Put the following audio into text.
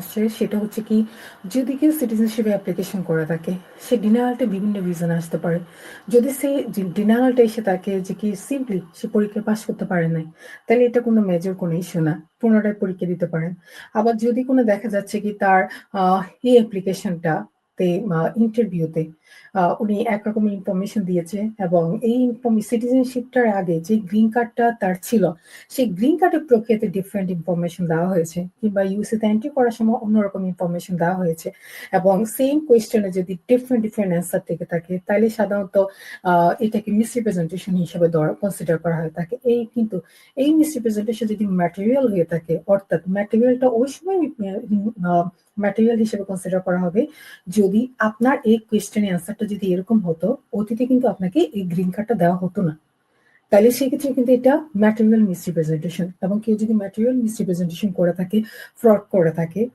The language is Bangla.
আসছে সেটা হচ্ছে কি, যদি কেউ সিটিজেনশিপে অ্যাপ্লিকেশন করে থাকে, সে ডিনারেলটা বিভিন্ন রিজন আসতে পারে। যদি সে ডিনারেলটা এসে থাকে যে কি সিম্পলি সে পরীক্ষা পাস করতে পারে নাই, তাহলে এটা কোনো মেজর কোনো ইস্যু না, পুনরায় পরীক্ষা দিতে পারেন আবার যদি কোনো দেখা যাচ্ছে কি তার এই অ্যাপ্লিকেশনটা তে ইন্টারভিউতে উনি একরকম ইনফরমেশন দিয়েছে এবং এই সিটিজেনশিপটার আগে যে গ্রিন কার্ডটা তার ছিল, সেই গ্রিন কার্ডের প্রক্রিয়াতে ডিফারেন্ট ইনফরমেশন দেওয়া হয়েছে কিংবা ইউসিতে এন্ট্রি করার সময় অন্যরকম ইনফরমেশন দেওয়া হয়েছে এবং সেম কোয়েশ্চেনে যদি ডিফারেন্ট ডিফারেন্ট অ্যান্সার থেকে থাকে তাহলে সাধারণত এটাকে মিসরিপ্রেজেন্টেশন হিসেবে কনসিডার করা হয়ে থাকে এই কিন্তু, এই মিসরিপ্রেজেন্টেশন যদি ম্যাটেরিয়াল হয়ে থাকে, অর্থাৎ ম্যাটেরিয়ালটা ওই সময় ম্যাটেরিয়াল হিসেবে কনসিডার করা হবে যদি আপনার এই কোয়েশ্চেনের অ্যান্সারটা যদি এরকম হতো, অতীতে কিন্তু আপনাকে এই গ্রিন কার্ডটা দেওয়া হতো না। তাহলে সেক্ষেত্রে কিন্তু এটা ম্যাটেরিয়াল মিসরিপ্রেজেন্টেশন এবং কেউ যদি ম্যাটেরিয়াল মিসরিপ্রেজেন্টেশন করে থাকে ফ্রড করে থাকে